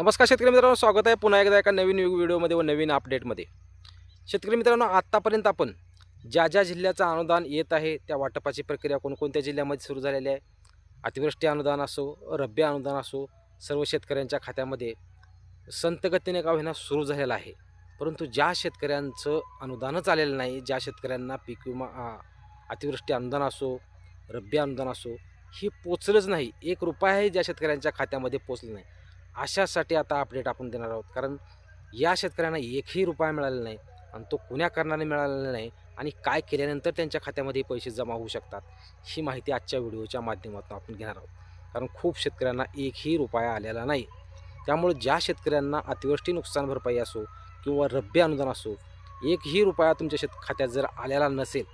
नमस्कार शेतकरी मित्रांनो स्वागत आहे पुन्हा एकदा एका नवीन व्हिडिओमध्ये व नवीन अपडेटमध्ये शेतकरी मित्रांनो आत्तापर्यंत आपण ज्या ज्या जिल्ह्याचं अनुदान येत आहे त्या वाटपाची प्रक्रिया कोणकोणत्या जिल्ह्यामध्ये सुरू झालेली आहे? अतिवृष्टी अनुदान असो रब्बी अनुदान असो सर्व शेतकऱ्यांच्या खात्यामध्ये संतगतीने का होईना सुरू झालेलं आहे. परंतु ज्या शेतकऱ्यांचं अनुदानच आलेलं नाही ज्या शेतकऱ्यांना पीक विमा अतिवृष्टी अनुदान असो रब्बी अनुदान असो हे पोचलंच नाही. एक रुपयाही ज्या शेतकऱ्यांच्या खात्यामध्ये पोचलं नाही. अशासाठी आता अपडेट आपण देणार आहोत. कारण या शेतकऱ्यांना एकही रुपया मिळालेला नाही आणि तो कुण्या कारणाने मिळालेला नाही आणि काय केल्यानंतर त्यांच्या खात्यामध्ये पैसे जमा होऊ शकतात ही माहिती आजच्या व्हिडिओच्या माध्यमातून आपण घेणार आहोत. कारण खूप शेतकऱ्यांना एकही रुपया आलेला नाही. त्यामुळे ज्या शेतकऱ्यांना अतिवृष्टी नुकसान भरपाई असो किंवा रब्बी अनुदान असो एकही रुपया तुमच्या शेत खात्यात जर आलेला नसेल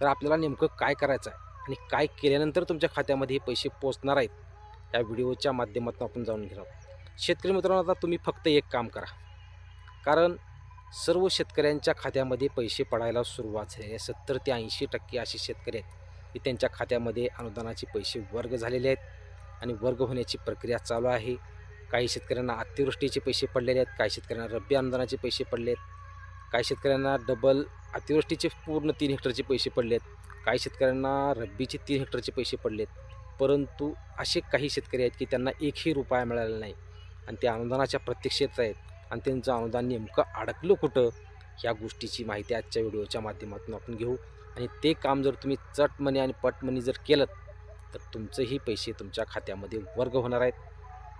तर आपल्याला नेमकं काय करायचं आहे आणि काय केल्यानंतर तुमच्या खात्यामध्ये हे पैसे पोचणार आहेत या व्हिडिओच्या माध्यमातून आपण जाणून घेणार आहोत. शेतकरी मित्रांनो आता तुम्ही फक्त एक काम करा. कारण सर्व शेतकऱ्यांच्या खात्यामध्ये पैसे पडायला सुरुवात झाली आहे. सत्तर ते ऐंशी टक्के असे शेतकरी आहेत की त्यांच्या खात्यामध्ये अनुदानाचे पैसे वर्ग झालेले आहेत आणि वर्ग होण्याची प्रक्रिया चालू आहे. काही शेतकऱ्यांना अतिवृष्टीचे पैसे पडलेले आहेत काही शेतकऱ्यांना रब्बी अनुदानाचे पैसे पडले आहेत काही शेतकऱ्यांना डबल अतिवृष्टीचे पूर्ण तीन हेक्टरचे पैसे पडले आहेत काही शेतकऱ्यांना रब्बीचे तीन हेक्टरचे पैसे पडले आहेत परंतु असे काही शेतकरी आहेत की त्यांना एकही रुपया मिळाला नाही. आणि त्या अनुदानाच्या प्रत्यक्षेत आहेत. आणि त्यांचं अनुदान नेमकं अडकलं कुठं? ह्या गोष्टीची माहिती आजच्या व्हिडिओच्या माध्यमातून आपण घेऊ. आणि ते काम जर तुम्ही चटमनी आणि पटमनी जर केलं तर तुमचंही पैसे तुमच्या खात्यामध्ये वर्ग होणार आहेत.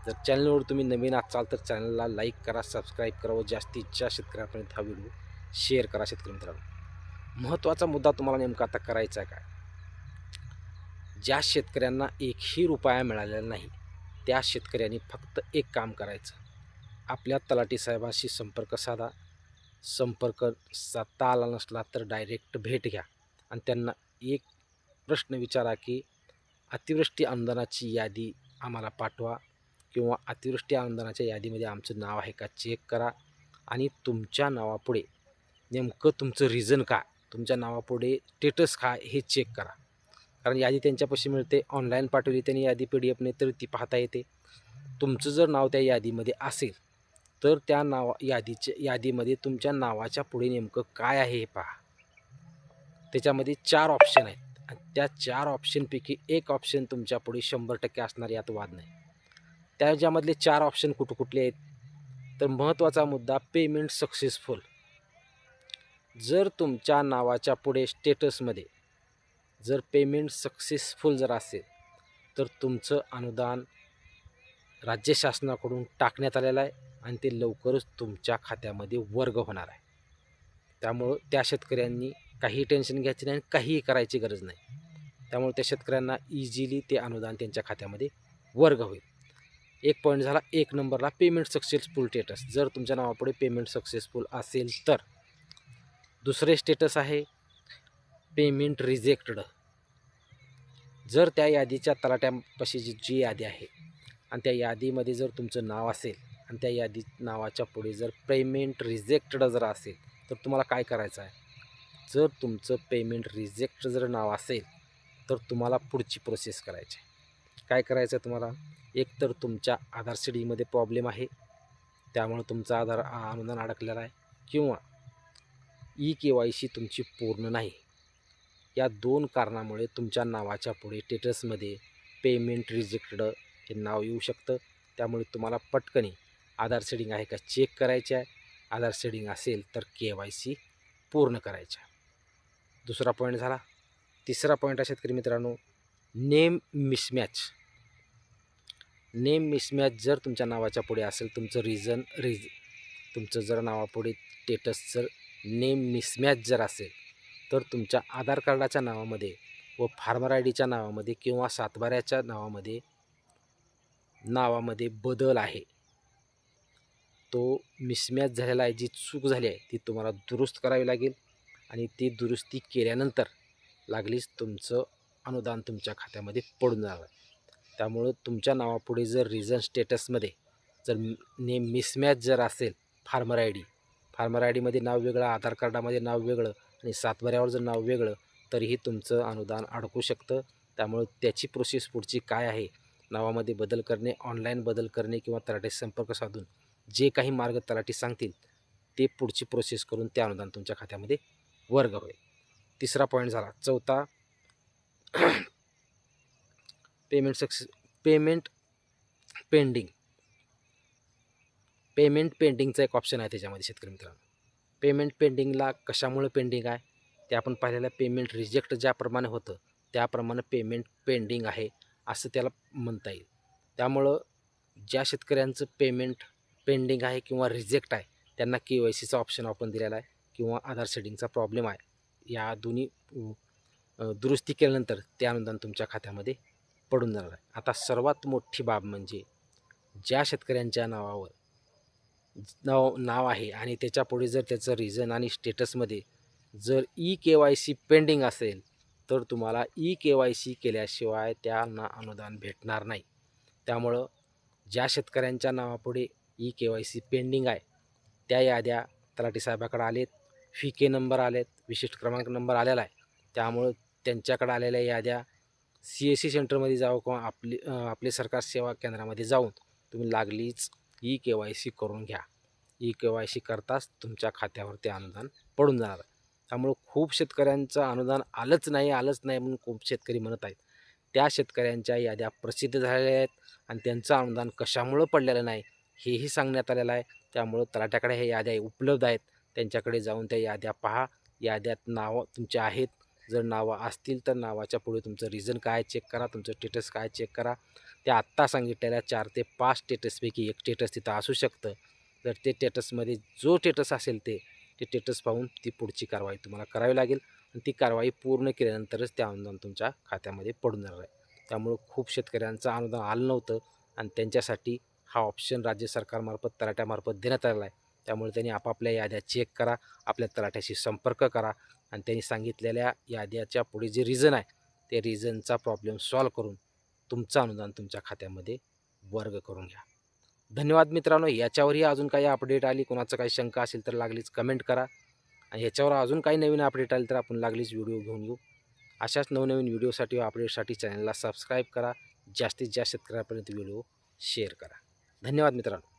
जर चॅनलवर तुम्ही नवीन असाल तर चॅनलला लाईक करा सबस्क्राईब करा व ज्या शेतकऱ्यापर्यंत हा व्हिडिओ शेअर करा शेतकरी मित्रांनो. महत्त्वाचा मुद्दा तुम्हाला नेमका आता करायचा आहे काय? ज्या शेतकऱ्यांना एकही रुपया मिळालेला नाही त्या शेतकऱ्यांनी फक्त एक काम करायचं. आपल्या तलाठी साहेबांशी संपर्क साधा. संपर्क साधता आला नसला तर डायरेक्ट भेट घ्या. आणि त्यांना एक प्रश्न विचारा की अतिवृष्टी अनुदानाची यादी आम्हाला पाठवा किंवा अतिवृष्टी अनुदानाच्या यादीमध्ये आमचं नाव आहे का चेक करा. आणि तुमच्या नावापुढे नेमकं तुमचं रिझन काय? तुमच्या नावापुढे स्टेटस काय हे चेक करा. कारण यादी त्यांच्यापाशी मिळते. ऑनलाईन पाठवली त्यांनी यादी पी डी एफने तर ती पाहता येते. तुमचं जर नाव त्या यादीमध्ये असेल तर त्या नावा यादीच्या यादीमध्ये तुमच्या नावाच्या पुढे नेमकं काय आहे हे पहा. त्याच्यामध्ये चार ऑप्शन आहेत. आणि त्या चार ऑप्शनपैकी एक ऑप्शन तुमच्यापुढे शंभर टक्के असणार यात वाद नाही. त्याच्यामधले चार ऑप्शन कुठं कुठले आहेत? तर महत्त्वाचा मुद्दा पेमेंट सक्सेसफुल जर तुमच्या नावाच्या पुढे स्टेटसमध्ये जर पेमेंट सक्सेसफुल जर असेल तर तुमचं अनुदान राज्य शासनाकडून टाकण्यात आलेलं आहे आणि ते लवकरच तुमच्या खात्यामध्ये वर्ग होणार आहे. त्यामुळं त्या शेतकऱ्यांनी काही टेन्शन घ्यायचे नाही आणि काहीही करायची गरज नाही. त्यामुळे त्या शेतकऱ्यांना इझिली ते अनुदान त्यांच्या खात्यामध्ये वर्ग होईल. एक पॉईंट झाला एक नंबरला पेमेंट सक्सेसफुल स्टेटस जर तुमच्या नावापुढे पेमेंट सक्सेसफुल असेल तर. दुसरे स्टेटस आहे पेमेंट रिजेक्टेड. जर त्या यादीच्या तलाट्यापाशी जी जी यादी आहे आणि त्या यादीमध्ये जर तुमचं नाव असेल आणि त्या यादी नावाच्या पुढे जर पेमेंट रिजेक्टेड जर असेल तर तुम्हाला काय करायचं आहे? जर तुमचं पेमेंट रिजेक्ट जर नाव असेल तर तुम्हाला पुढची प्रोसेस करायची आहे. काय करायचं आहे तुम्हाला? एक तर तुमच्या आधार सीडीमध्ये प्रॉब्लेम आहे. त्यामुळे तुमचा आधार अनुदान अडकलेला आहे. किंवा ई के वाय सी तुमची पूर्ण नाही. या दोन कारणामुळे तुमच्या नावाच्या पुढे स्टेटसमध्ये पेमेंट रिजेक्टेड हे नाव येऊ शकतं. त्यामुळे तुम्हाला पटकनी आधार सेडिंग आहे का चेक करायचे आहे. आधार सेडिंग असेल तर के वाय सी पूर्ण करायचे आहे. दुसरा पॉईंट झाला. तिसरा पॉईंट आहे शेतकरी मित्रांनो नेम मिसमॅच नेम मिसमॅच जर तुमच्या नावाच्या पुढे असेल तुमचं रिझन रिज तुमचं जर नावापुढे स्टेटस जर नेम मिसमॅच जर असेल तर तुमच्या आधार कार्डाच्या नावामध्ये व फार्मर आय डीच्या नावामध्ये किंवा सातबाऱ्याच्या नावामध्ये नावामध्ये बदल आहे. तो मिसमॅच झालेला आहे जी चूक झाली आहे ती तुम्हाला दुरुस्त करावी लागेल आणि ती दुरुस्ती केल्यानंतर लागलीच तुमचं अनुदान तुमच्या खात्यामध्ये पडून जाणार आहे. त्यामुळं तुमच्या नावापुढे जर रिझन स्टेटसमध्ये जर नेम मिसमॅच जर असेल farmer I D farmer I डीमध्ये नाव वेगळं आधार कार्डामध्ये नाव वेगळं आणि सातबाऱ्यावर जर नाव वेगळं तरीही तुमचं अनुदान अडकू शकतं. त्यामुळं त्याची प्रोसेस पुढची काय आहे नावामध्ये बदल करणे ऑनलाईन बदल करणे किंवा तलाठी संपर्क साधून जे काही मार्ग तलाठी सांगतील ते पुढची प्रोसेस करून ते अनुदान तुमच्या खात्यामध्ये वर्ग होईल तिसरा पॉईंट झाला. चौथा payment success payment pending payment पेंडिंगचा एक ऑप्शन आहे त्याच्यामध्ये शेतकरी मित्रांनो. पेमेंट पेंडिंगला कशामुळे पेंडिंग आहे? ते आपण पाहिलेलं पेमेंट रिजेक्ट ज्याप्रमाणे होतं त्याप्रमाणे पेमेंट पेंडिंग आहे असं त्याला म्हणता येईल. त्यामुळं ज्या शेतकऱ्यांचं पेमेंट पेंडिंग आहे किंवा रिजेक्ट आहे त्यांना के वाय सीचा ऑप्शन आपण दिलेला आहे किंवा आधार सेटिंगचा प्रॉब्लेम आहे. या दोन्ही दुरुस्ती केल्यानंतर ते अनुदान तुमच्या खात्यामध्ये पडून जाणार आहे. आता सर्वात मोठी बाब म्हणजे ज्या शेतकऱ्यांच्या नावावर नाव नाव आहे. आणि त्याच्यापुढे जर त्याचं रिझन आणि स्टेटसमध्ये जर E K Y C pending असेल तर तुम्हाला ई के वाय सी केल्याशिवाय त्यांना अनुदान भेटणार नाही. त्यामुळं ज्या शेतकऱ्यांच्या नावापुढे E K Y C pending आहे त्या याद्या तलाठी साहेबाकडे आलेत. फी के नंबर आलेत. विशिष्ट क्रमांक नंबर आलेला आहे. त्यामुळं त्यांच्याकडे आलेल्या याद्या सी एस सी सेंटरमध्ये जावं किंवा आपली आपले सरकार सेवा केंद्रामध्ये जाऊन तुम्ही लागलीच ई के वाय सी करून घ्या. ई के वाय सी करताच तुमच्या खात्यावर ते अनुदान पडून जाणार. आहे त्यामुळं खूप शेतकऱ्यांचं अनुदान आलंच नाही आलंच नाही म्हणून खूप शेतकरी म्हणत आहेत. त्या शेतकऱ्यांच्या याद्या प्रसिद्ध झालेल्या आहेत आणि त्यांचं अनुदान कशामुळं पडलेलं नाही हेही सांगण्यात आलेलं आहे. त्यामुळं तलाट्याकडे हे याद्या उपलब्ध आहेत. त्यांच्याकडे जाऊन त्या याद्या पहा. याद्यात नावं तुमचे आहेत. जर नावं असतील तर नावाच्या पुढे तुमचं रिझन काय चेक करा. तुमचं स्टेटस काय चेक करा. त्या आत्ता सांगितलेल्या चार ते पाच स्टेटसपैकी एक स्टेटस तिथं असू शकतं. तर ते स्टेटसमध्ये जो स्टेटस असेल ते ते स्टेटस पाहून ती पुढची कारवाई तुम्हाला करावी लागेल आणि ती कारवाई पूर्ण केल्यानंतरच ते अनुदान तुमच्या खात्यामध्ये पडून जाणार आहे. त्यामुळं खूप शेतकऱ्यांचं अनुदान आलं नव्हतं आणि त्यांच्यासाठी हा ऑप्शन राज्य सरकारमार्फत तलाट्यामार्फत देण्यात आलेला आहे. त्यामुळे त्यांनी आपापल्या याद्या चेक करा आपल्या तलाट्याशी संपर्क करा आणि त्यांनी सांगितलेल्या याद्याच्या पुढे जे रिझन आहे ते रिझनचा प्रॉब्लेम सॉल्व करून तुमचं अनुदान तुमच्या खात्यामध्ये वर्ग करून घ्या. धन्यवाद मित्रांनो. याच्यावरही अजून काही अपडेट आली कोणाचं काही शंका असेल तर लागलीच कमेंट करा. आणि याच्यावर अजून काही नवीन अपडेट आली तर आपण लागलीच व्हिडिओ घेऊन येऊ. अशाच नवनवीन व्हिडिओसाठी व अपडेटसाठी चॅनलला सबस्क्राईब करा. जास्तीत जास्त शेतकऱ्यापर्यंत व्हिडिओ शेअर करा. धन्यवाद मित्रांनो.